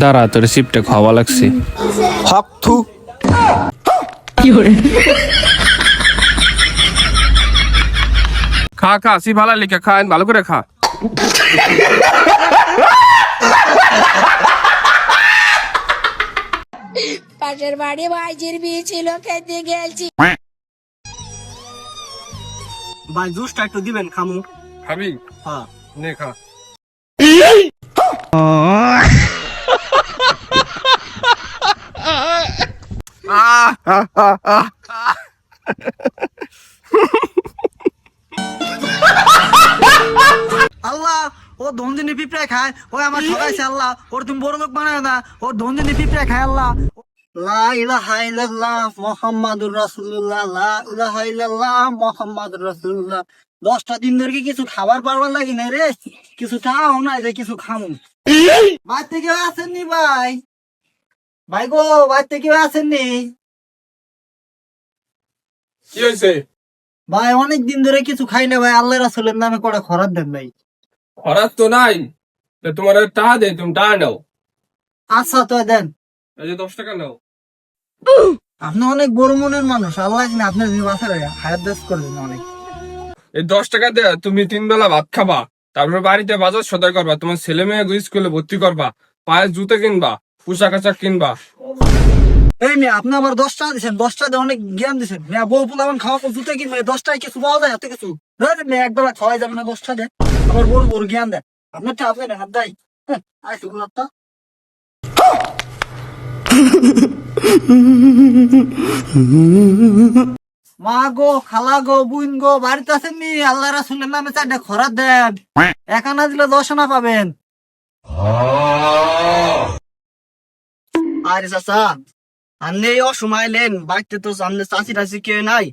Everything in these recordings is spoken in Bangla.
দাঁড়া তোর সিপটা খাওয়া লাগছে। হক থু। খা খা সি ভালো লিখে খা ভালো করে খা। পাশের বাড়ি ভাইজির বিয়ে ছিল খেতে গেছি। ভাই জুসটা একটু দিবেন খামু। খাবি? হ্যাঁ। আল্লাহ ও ধনদিনী পিঁপড়ে খায় ও আমার ঠকাইছে আল্লাহ ওর তুমি বড় লোক বানায় না ওর ধনদিনী পিঁপড়ে খায় আল্লাহ। লা ইলাহা ইল্লাল্লাহ মুহাম্মাদুর রাসূলুল্লাহ লা ইলাহা ইল্লাল্লাহ মুহাম্মাদুর রাসূলুল্লাহ। দশটা দিন ধরে কিছু খাবার পারবার লাগি না রে? কিছু খাও না যে কিছু খামু? বাড়ি থেকে আসেননি ভাই? ভাই গো বাড়ি থেকে আসেননি? কি হয়েছে ভাই অনেক দিন ধরে কিছু খাই না ভাই আল্লাহ রাসূলের নামে কটা খরার দেন ভাই। হঠাৎ তো নাই তোমার টাকা দে তুমি টাকা নাও। আচ্ছা তো দেন। এই যে দশ টাকা নাও। আপনি অনেক বড় মনের মানুষ আল্লাহ আপনার বাসার হায়াত দাস করবেন অনেক। এই দশ টাকা দে তুমি তিন বেলা ভাত খাবা। তারপরে বাড়িতে বাজার সদাই করবা তোমার ছেলে মেয়ে স্কুলে ভর্তি করবা পায়ে জুতো কিনবা পোশাক আশাক কিনবা। এই মেয়ে আপনি আমার দশ টাকা দিচ্ছেন দশ টাকা দিয়ে অনেক জ্ঞান দিচ্ছেন মেয়ে বউ পোলাবেন খাওয়া জুতে কিনবে দশ টাকায় কিছু পাওয়া যায় এত কিছু? মেয়ে একবেলা খাওয়াই যাবে না দশ টাকা দেয়। আবার বড় বড় জ্ঞান দেয় আপনার টাকা আপনি হাত দেয়। হ্যাঁ আয় শুকুর আত্মা মা গো খালা গো বুইন গো বাড়িতে আছেন নি? আল্লাহ রাসুলের নামে চারটে খরার দেন। এক আনা দিলে দশ আনা পাবেন। আরে চাচা আপনি এই অসময় এলেন বাড়িতে তো সামনে চাষি টাসি কেউ নাই।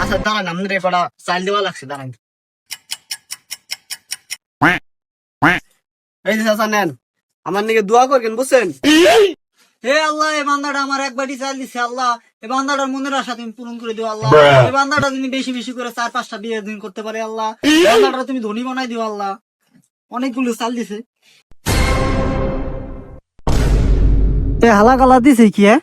আচ্ছা দাঁড়ান আপনার এপাড়া চাল দেওয়া লাগছে দাঁড়ান। এই যে চাচা নেন আমার নিকে দোয়া করবেন বুঝছেন? হে আল্লাহ এই বান্দাটা আমার এক বাটি চাল দিছে আল্লাহ। এই বান্দাটার মনের আশা তুমি পূরণ করে দিও আল্লাহ। এই বান্দাটা তুমি বেশি বেশি করে চার পাঁচটা বিয়ে দিন করতে পারে আল্লাহ। বান্দাটা তুমি ধনী বানাই দিও আল্লাহ। অনেকগুলো চাল দিছে। এ হালা কালা দিছে কি হ্যাঁ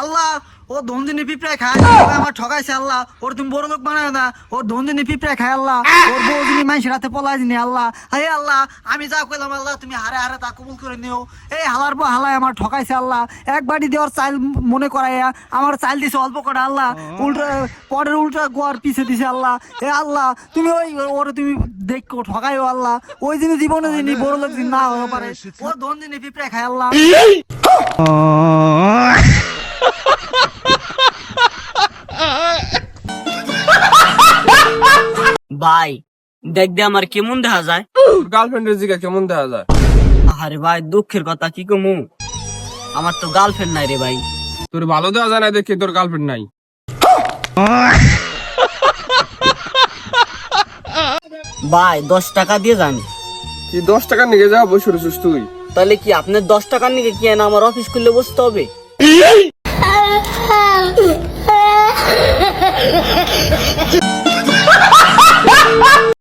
আল্লাহ ও ধনদিনী পিঁপড়ে খায় আমার ঠকাইছে আল্লাহ। ওর তুমি বড় লোক বানায় না। ওর ধনদিনী পিঁপড়ে খায় আল্লাহ। ওর বউ দিনী মানুষের হাতে পলাই দিনি আল্লাহ। হে আল্লাহ আমি যা কইলাম আল্লাহ তুমি হারে হারে তা কবুল করে নিও। এই হালার বউ হালায় আমার ঠকাইছে আল্লাহ। এক বাড়ি দেওয়ার চাইল মনে করাইয়া আমার চাইল দিছে অল্প কটা আল্লাহ। উল্টা পরের উল্টা গোয়ার পিছে দিছে আল্লাহ। এ আল্লাহ তুমি ওই ওরে তুমি দেখো ঠকাইও আল্লাহ। ওই দিনে জীবনে যিনি বড় লোক দিন না হতে পারে ও ধনদিনী পিঁপড়ে খায় আল্লাহ। ভাই দেখ দে আমার কেমন দেখা যায়। গার্লফ্রেন্ডের জিগা কেমন দেখা যায়? আরে ভাই দুঃখের কথা কি কমু? আমার তো গার্লফ্রেন্ড নাই রে ভাই। তোর ভালো দেওয়া যায় না দেখি তোর গার্লফ্রেন্ড নাই। ভাই দশ টাকা দিয়ে যান। কি দশ টাকা নিয়ে যা বসে রয়েছিস তুই? তাহলে কি আপনার দশ টাকার নিকে কি না আমার অফিস খুললে বসতে হবে?